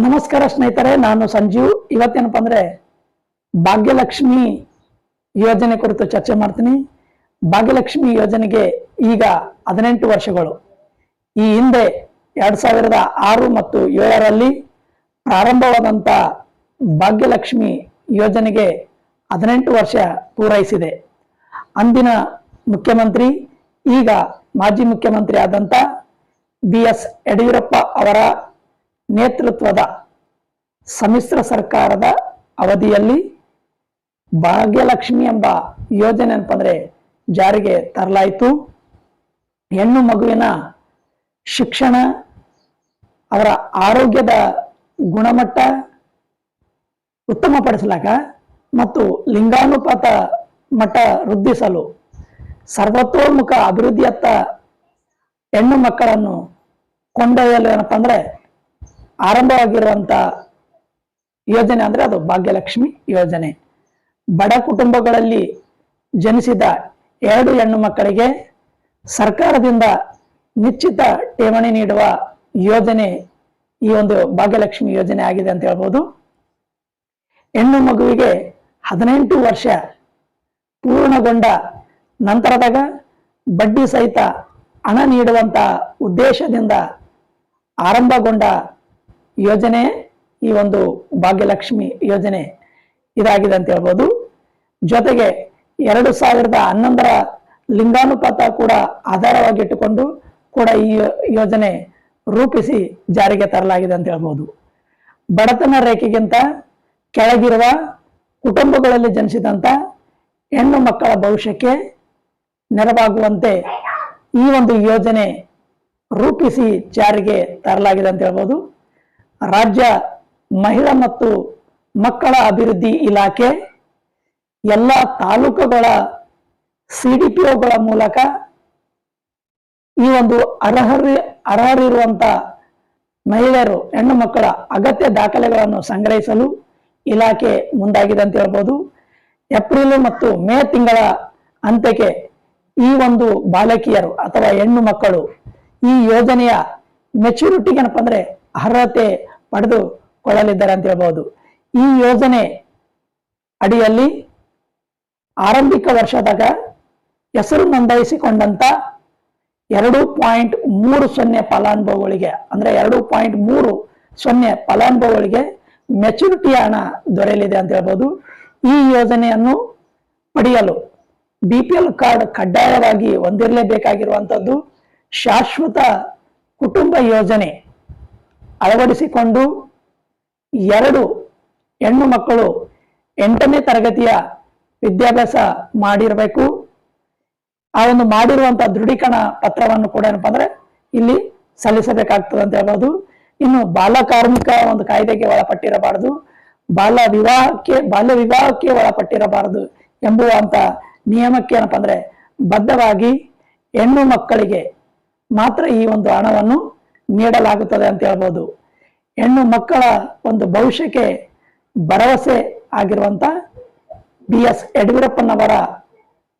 ನಮಸ್ಕಾರ ಸ್ನೇಹಿತರೆ, ನಾನು ಸಂಜೀವ್. ಇವತ್ತೇನಪ್ಪ ಅಂದ್ರೆ ಭಾಗ್ಯಲಕ್ಷ್ಮಿ ಯೋಜನೆ ಕುರಿತು ಚರ್ಚೆ ಮಾಡ್ತೀನಿ. ಭಾಗ್ಯಲಕ್ಷ್ಮಿ ಯೋಜನೆಗೆ ಈಗ ಹದಿನೆಂಟು ವರ್ಷಗಳು. ಈ ಹಿಂದೆ ಎರಡ್ ಸಾವಿರದ ಆರು ಮತ್ತು ಏಳರಲ್ಲಿ ಪ್ರಾರಂಭವಾದಂಥ ಭಾಗ್ಯಲಕ್ಷ್ಮಿ ಯೋಜನೆಗೆ ಹದಿನೆಂಟು ವರ್ಷ ಪೂರೈಸಿದೆ. ಅಂದಿನ ಮುಖ್ಯಮಂತ್ರಿ, ಈಗ ಮಾಜಿ ಮುಖ್ಯಮಂತ್ರಿ ಆದಂಥ ಬಿ ಎಸ್ ಯಡಿಯೂರಪ್ಪ ಅವರ ನೇತೃತ್ವದ ಸಮ್ಮಿಶ್ರ ಸರ್ಕಾರದ ಅವಧಿಯಲ್ಲಿ ಭಾಗ್ಯಲಕ್ಷ್ಮಿ ಎಂಬ ಯೋಜನೆ ಅಂತಂದ್ರೆ ಜಾರಿಗೆ ತರಲಾಯಿತು. ಹೆಣ್ಣು ಮಗುವಿನ ಶಿಕ್ಷಣ, ಅವರ ಆರೋಗ್ಯದ ಗುಣಮಟ್ಟ ಉತ್ತಮಪಡಿಸಲಾಕ ಮತ್ತು ಲಿಂಗಾನುಪಾತ ಮಟ್ಟ ವೃದ್ಧಿಸಲು ಸರ್ವತೋಮುಖ ಅಭಿವೃದ್ಧಿಯತ್ತ ಹೆಣ್ಣು ಮಕ್ಕಳನ್ನು ಕೊಂಡೊಯ್ಯಲು ಏನಪ್ಪ ಅಂದ್ರೆ ಆರಂಭವಾಗಿರುವಂತ ಯೋಜನೆ ಅಂದ್ರೆ ಅದು ಭಾಗ್ಯಲಕ್ಷ್ಮಿ ಯೋಜನೆ. ಬಡ ಕುಟುಂಬಗಳಲ್ಲಿ ಜನಿಸಿದ ಎರಡು ಹೆಣ್ಣು ಮಕ್ಕಳಿಗೆ ಸರ್ಕಾರದಿಂದ ನಿಶ್ಚಿತ ಠೇವಣಿ ನೀಡುವ ಯೋಜನೆ ಈ ಒಂದು ಭಾಗ್ಯಲಕ್ಷ್ಮಿ ಯೋಜನೆ ಆಗಿದೆ ಅಂತ ಹೇಳ್ಬೋದು. ಹೆಣ್ಣು ಮಗುವಿಗೆ ಹದಿನೆಂಟು ವರ್ಷ ಪೂರ್ಣಗೊಂಡ ನಂತರದಾಗ ಬಡ್ಡಿ ಸಹಿತ ಹಣ ನೀಡುವಂತ ಉದ್ದೇಶದಿಂದ ಆರಂಭಗೊಂಡ ಯೋಜನೆ, ಈ ಒಂದು ಭಾಗ್ಯಲಕ್ಷ್ಮಿ ಯೋಜನೆ ಇದಾಗಿದೆ ಅಂತ ಹೇಳ್ಬೋದು. ಜೊತೆಗೆ ಎರಡು ಸಾವಿರದ ಹನ್ನೊಂದರ ಲಿಂಗಾನುಪಾತ ಕೂಡ ಆಧಾರವಾಗಿಟ್ಟುಕೊಂಡು ಕೂಡ ಈ ಯೋಜನೆ ರೂಪಿಸಿ ಜಾರಿಗೆ ತರಲಾಗಿದೆ ಅಂತ ಹೇಳ್ಬೋದು. ಬಡತನ ರೇಖೆಗಿಂತ ಕೆಳಗಿರುವ ಕುಟುಂಬಗಳಲ್ಲಿ ಜನಿಸಿದಂಥ ಹೆಣ್ಣು ಮಕ್ಕಳ ಭವಿಷ್ಯಕ್ಕೆ ನೆರವಾಗುವಂತೆ ಈ ಒಂದು ಯೋಜನೆ ರೂಪಿಸಿ ಜಾರಿಗೆ ತರಲಾಗಿದೆ ಅಂತ ಹೇಳ್ಬೋದು. ರಾಜ್ಯ ಮಹಿಳಾ ಮತ್ತು ಮಕ್ಕಳ ಅಭಿವೃದ್ಧಿ ಇಲಾಖೆ, ಎಲ್ಲ ತಾಲೂಕುಗಳ ಸಿಡಿಪಿಒಗಳ ಮೂಲಕ ಈ ಒಂದು ಅರ್ಹರಿ, ಅರ್ಹರಿರುವಂತ ಮಹಿಳೆಯರು, ಹೆಣ್ಣು ಮಕ್ಕಳ ಅಗತ್ಯ ದಾಖಲೆಗಳನ್ನು ಸಂಗ್ರಹಿಸಲು ಇಲಾಖೆ ಮುಂದಾಗಿದೆ ಅಂತ ಹೇಳ್ಬೋದು. ಏಪ್ರಿಲ್ ಮತ್ತು ಮೇ ತಿಂಗಳ ಅಂತ್ಯಕ್ಕೆ ಈ ಒಂದು ಬಾಲಕಿಯರು ಅಥವಾ ಹೆಣ್ಣು ಮಕ್ಕಳು ಈ ಯೋಜನೆಯ ಮೆಚುರಿಟಿಗೆ ಏನಪ್ಪ ಅಂದ್ರೆ ಅರ್ಹತೆ ಪಡೆದುಕೊಳ್ಳಲಿದ್ದಾರೆ ಅಂತ ಹೇಳ್ಬೋದು. ಈ ಯೋಜನೆ ಅಡಿಯಲ್ಲಿ ಆರಂಭಿಕ ವರ್ಷದಾಗ ಹೆಸರು ನೋಂದಾಯಿಸಿಕೊಂಡಂತ ಎರಡು ಪಾಯಿಂಟ್ ಮೂರು ಸೊನ್ನೆ ಫಲಾನುಭವಿಗಳಿಗೆ, ಅಂದ್ರೆ ಎರಡು ಪಾಯಿಂಟ್ ಮೂರು ಸೊನ್ನೆ ಫಲಾನುಭವಿಗಳಿಗೆ ಮೆಚುರಿಟಿ ಹಣ ದೊರೆಯಲಿದೆ ಅಂತ ಹೇಳ್ಬೋದು. ಈ ಯೋಜನೆಯನ್ನು ಪಡೆಯಲು ಬಿ ಪಿ ಎಲ್ ಕಾರ್ಡ್ ಕಡ್ಡಾಯವಾಗಿ ಹೊಂದಿರಲೇಬೇಕಾಗಿರುವಂಥದ್ದು ಶಾಶ್ವತ ಕುಟುಂಬ ಯೋಜನೆ. ಅಳವಡಿಸಿಕೊಂಡು ಎರಡು ಹೆಣ್ಣು ಮಕ್ಕಳು ಎಂಟನೇ ತರಗತಿಯ ವಿದ್ಯಾಭ್ಯಾಸ ಮಾಡಿರಬೇಕು. ಆ ಒಂದು ಮಾಡಿರುವಂತಹ ದೃಢೀಕರಣ ಪತ್ರವನ್ನು ಕೂಡ ಏನಪ್ಪ ಅಂದ್ರೆ ಇಲ್ಲಿ ಸಲ್ಲಿಸಬೇಕಾಗ್ತದೆ ಅಂತ ಹೇಳ್ಬೋದು. ಇನ್ನು ಬಾಲ ಕಾರ್ಮಿಕ ಒಂದು ಕಾಯ್ದೆಗೆ ಒಳಪಟ್ಟಿರಬಾರದು. ಬಾಲ ವಿವಾಹಕ್ಕೆ, ಬಾಲ್ಯ ವಿವಾಹಕ್ಕೆ ಒಳಪಟ್ಟಿರಬಾರದು ಎಂಬುವಂತ ನಿಯಮಕ್ಕೆ ಏನಪ್ಪ ಅಂದ್ರೆ ಬದ್ಧವಾಗಿ ಹೆಣ್ಣು ಮಕ್ಕಳಿಗೆ ಮಾತ್ರ ಈ ಒಂದು ಹಣವನ್ನು ನೀಡಲಾಗುತ್ತದೆ ಅಂತ ಹೇಳ್ಬೋದು. ಹೆಣ್ಣು ಮಕ್ಕಳ ಒಂದು ಭವಿಷ್ಯಕ್ಕೆ ಭರವಸೆ ಆಗಿರುವಂಥ ಬಿ ಎಸ್ ಯಡಿಯೂರಪ್ಪನವರ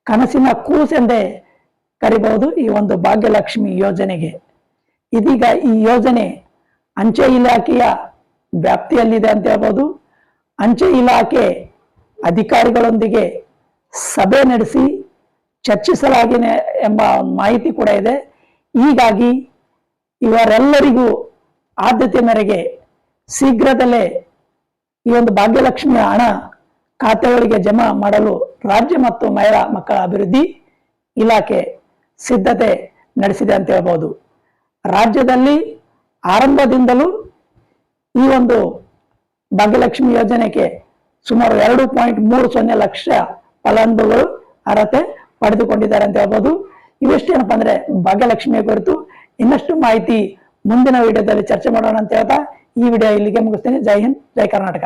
ಕನಸಿನ ಕೂಸೆಂದೇ ಕರಿಬಹುದು ಈ ಒಂದು ಭಾಗ್ಯಲಕ್ಷ್ಮಿ ಯೋಜನೆಗೆ. ಇದೀಗ ಈ ಯೋಜನೆ ಅಂಚೆ ಇಲಾಖೆಯ ವ್ಯಾಪ್ತಿಯಲ್ಲಿದೆ ಅಂತ ಹೇಳ್ಬೋದು. ಅಂಚೆ ಇಲಾಖೆ ಅಧಿಕಾರಿಗಳೊಂದಿಗೆ ಸಭೆ ನಡೆಸಿ ಚರ್ಚಿಸಲಾಗಿದೆ ಎಂಬ ಮಾಹಿತಿ ಕೂಡ ಇದೆ. ಹೀಗಾಗಿ ಇವರೆಲ್ಲರಿಗೂ ಆದ್ಯತೆ ಮೇರೆಗೆ ಶೀಘ್ರದಲ್ಲೇ ಈ ಒಂದು ಭಾಗ್ಯಲಕ್ಷ್ಮಿಯ ಹಣ ಖಾತೆಗಳಿಗೆ ಜಮಾ ಮಾಡಲು ರಾಜ್ಯ ಮತ್ತು ಮಹಿಳಾ ಮಕ್ಕಳ ಅಭಿವೃದ್ಧಿ ಇಲಾಖೆ ಸಿದ್ಧತೆ ನಡೆಸಿದೆ ಅಂತ ಹೇಳ್ಬೋದು. ರಾಜ್ಯದಲ್ಲಿ ಆರಂಭದಿಂದಲೂ ಈ ಒಂದು ಭಾಗ್ಯಲಕ್ಷ್ಮಿ ಯೋಜನೆಗೆ ಸುಮಾರು ಎರಡು ಪಾಯಿಂಟ್ ಮೂರು ಸೊನ್ನೆ ಲಕ್ಷ ಫಲಾನುಭವಿಗಳು ಅರ್ಹತೆ ಪಡೆದುಕೊಂಡಿದ್ದಾರೆ ಅಂತ ಹೇಳ್ಬೋದು. ಇವೆಷ್ಟೇನಪ್ಪ ಅಂದ್ರೆ ಭಾಗ್ಯಲಕ್ಷ್ಮಿಯ ಕುರಿತು ಇನ್ನಷ್ಟು ಮಾಹಿತಿ ಮುಂದಿನ ವಿಡಿಯೋದಲ್ಲಿ ಚರ್ಚೆ ಮಾಡೋಣ ಅಂತ ಹೇಳ್ತಾ ಈ ವಿಡಿಯೋ ಇಲ್ಲಿಗೆ ಮುಗಿಸ್ತೇನೆ. ಜೈ ಹಿಂದ್, ಜೈ ಕರ್ನಾಟಕ.